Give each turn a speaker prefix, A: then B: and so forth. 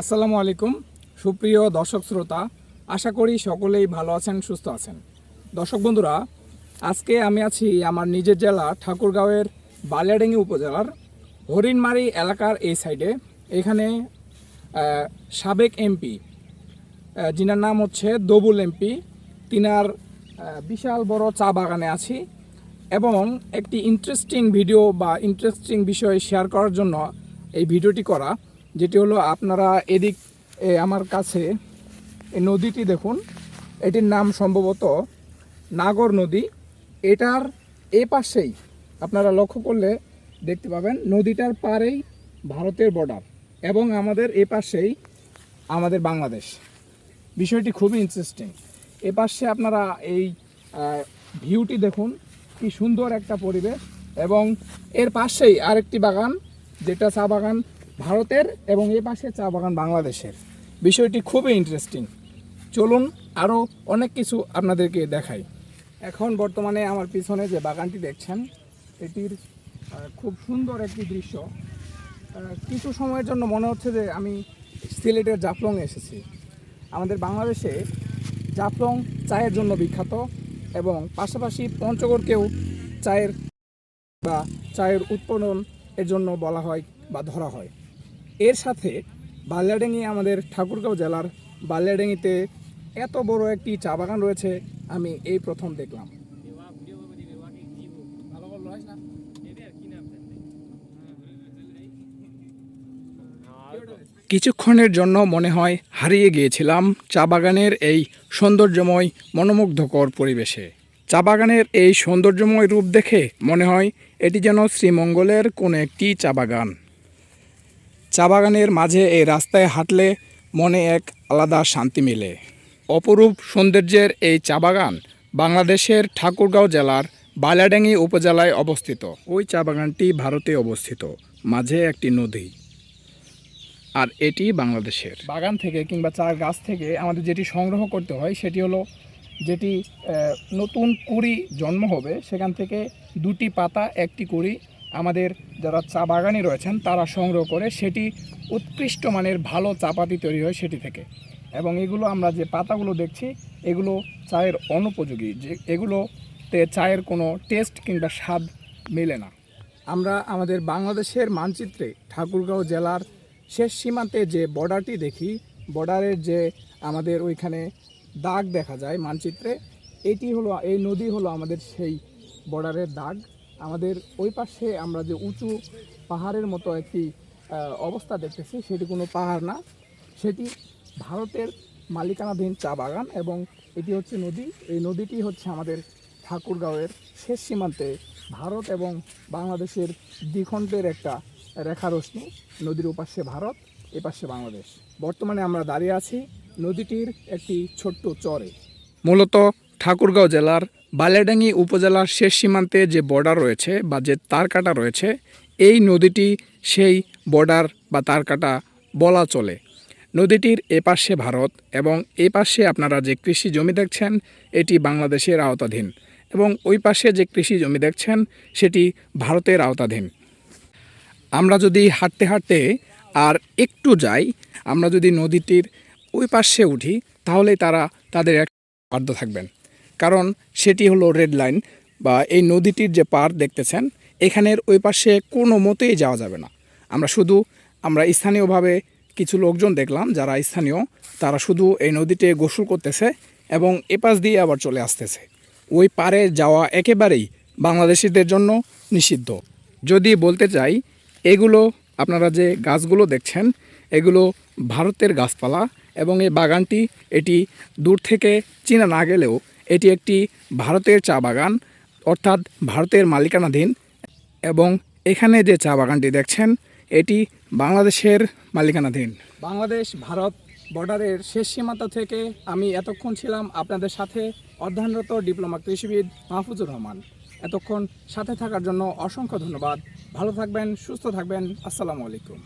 A: আসসালামু আলাইকুম। সুপ্রিয় দর্শক শ্রোতা, আশা করি সকলেই ভালো আছেন, সুস্থ আছেন। দর্শক বন্ধুরা, আজকে আমি আছি আমার নিজের জেলা ঠাকুরগাঁওয়ের বালিয়াডেঙ্গি উপজেলার হরিণমারি এলাকার এই সাইডে। এখানে সাবেক এমপি যিনার নাম হচ্ছে দবুল এমপি, তিনার বিশাল বড় চা বাগানে আছি এবং একটি ইন্টারেস্টিং ভিডিও বা ইন্টারেস্টিং বিষয় শেয়ার করার জন্য এই ভিডিওটি করা। যেটি হলো আপনারা এদিক আমার কাছে নদীটি দেখুন। এটির নাম সম্ভবত নাগর নদী। এটার এ পাশেই আপনারা লক্ষ্য করলে দেখতে পাবেন নদীটার পারেই ভারতের বর্ডার এবং আমাদের এ পাশেই আমাদের বাংলাদেশ। বিষয়টি খুবই ইন্টারেস্টিং এ পাশে আপনারা এই ভিউটি দেখুন, কি সুন্দর একটা পরিবেশ এবং এর পাশেই আরেকটি বাগান, যেটা চা বাগান ভারতের এবং এ পাশে চা বাগান বাংলাদেশের। বিষয়টি খুবই ইন্টারেস্টিং চলুন আরও অনেক কিছু আপনাদেরকে দেখাই। এখন বর্তমানে আমার পিছনে যে বাগানটি দেখছেন, এটির খুব সুন্দর একটি দৃশ্য। কিছু সময়ের জন্য মনে হচ্ছে যে আমি সিলেটের জাফলং এসেছি। আমাদের বাংলাদেশে জাফলং চায়ের জন্য বিখ্যাত এবং পাশাপাশি পঞ্চগড়কেও চায়ের বা চায়ের উৎপাদন এর জন্য বলা হয় বা ধরা হয়। এর সাথে বালিয়াডেঙ্গি আমাদের ঠাকুরগাঁও জেলার বালিয়াডেঙ্গিতে এত বড় একটি চা বাগান রয়েছে, আমি এই প্রথম দেখলাম। কিছুক্ষণের জন্য মনে হয় হারিয়ে গিয়েছিলাম চা বাগানের এই সৌন্দর্যময়, মনোমুগ্ধকর পরিবেশে। চা বাগানের এই সৌন্দর্যময় রূপ দেখে মনে হয় এটি যেন শ্রীমঙ্গলের কোনো একটি চা বাগান। চা বাগানের মাঝে এই রাস্তায় হাঁটলে মনে এক আলাদা শান্তি মেলে। অপরূপ সৌন্দর্যের এই চা বাগান বাংলাদেশের ঠাকুরগাঁও জেলার বালিয়াডাঙ্গি উপজেলায় অবস্থিত। ওই চা বাগানটি ভারতে অবস্থিত, মাঝে একটি নদী। আর এটি বাংলাদেশের। বাগান থেকে কিংবা চা গাছ থেকে আমাদের যেটি সংগ্রহ করতে হয় সেটি হলো যেটি নতুন কুড়ি জন্ম হবে, সেখান থেকে দুটি পাতা, একটি কুড়ি আমাদের যারা চা বাগানি রয়েছেন, তারা সংগ্রহ করে সেটি উৎকৃষ্ট মানের ভালো চাপাতি তৈরি হয় সেটি থেকে। এবং এগুলো আমরা যে পাতাগুলো দেখছি, এগুলো চায়ের অনুপযোগী। যে এগুলোতে চায়ের কোনো টেস্ট কিংবা স্বাদ মেলে না। আমরা আমাদের বাংলাদেশের মানচিত্রে ঠাকুরগাঁও জেলার শেষ সীমান্তে যে বর্ডারটি দেখি, বর্ডারের যে আমাদের ওইখানে দাগ দেখা যায় মানচিত্রে, এটি হলো, এই নদী হলো আমাদের সেই বর্ডারের দাগ। আমাদের ওই পাশে আমরা যে উঁচু পাহাড়ের মতো একটি অবস্থা দেখতেছি, সেটি কোনো পাহাড় না। সেটি ভারতের মালিকানাধীন চা বাগান এবং এটি হচ্ছে নদী। এই নদীটি হচ্ছে আমাদের ঠাকুরগাঁওয়ের শেষ সীমান্তে ভারত এবং বাংলাদেশের দ্বিখণ্ডের একটা রেখারশ্মি নদীর ওপাশে ভারত, এপাশে বাংলাদেশ। বর্তমানে আমরা দাঁড়িয়ে আছি নদীটির একটি ছোট্ট চরে। মূলত ঠাকুরগাঁও জেলার বালিয়াডাঙ্গি উপজেলার শেষ সীমান্তে যে বর্ডার রয়েছে বা যে তারকাটা রয়েছে, এই নদীটি সেই বর্ডার বা তারকাটা বলা চলে। নদীটির এপাশে ভারত এবং এই পাশে আপনারা যে কৃষি জমি দেখছেন, এটি বাংলাদেশের আওতাধীন এবং ওই পাশে যে কৃষি জমি দেখছেন, সেটি ভারতের আওতাধীন। আমরা যদি হাঁটতে হাঁটতে আর একটু যাই, আমরা যদি নদীটির ওই পাশে উঠি, তাহলেই তারা তাদের এক বাধ্য থাকবেন। কারণ সেটি হলো রেড লাইন বা এই নদীটির যে পার দেখতেছেন, এখানের ওই পাশে কোনো মতেই যাওয়া যাবে না। আমরা শুধু, আমরা স্থানীয়ভাবে কিছু লোকজন দেখলাম যারা স্থানীয়, তারা শুধু এই নদীতে গোসল করতেছে এবং এপাশ দিয়ে আবার চলে আসতেছে। ওই পারে যাওয়া একেবারেই বাংলাদেশিদের জন্য নিষিদ্ধ। যদি বলতে চাই, এগুলো আপনারা যে গাছগুলো দেখছেন, এগুলো ভারতের গাছপালা এবং এই বাগানটি এটি দূর থেকে চেনা না গেলেও এটি একটি ভারতের চা বাগান, অর্থাৎ ভারতের মালিকানাধীন। এবং এখানে যে চা বাগানটি দেখছেন, এটি বাংলাদেশের মালিকানাধীন। বাংলাদেশ, ভারত বর্ডারের শেষ সীমান্ত থেকে আমি এতক্ষণ ছিলাম আপনাদের সাথে অধ্যয়নরত ডিপ্লোমা কৃষিবিদ মাহফুজুর রহমান। এতক্ষণ সাথে থাকার জন্য অসংখ্য ধন্যবাদ। ভালো থাকবেন, সুস্থ থাকবেন। আসসালামু আলাইকুম।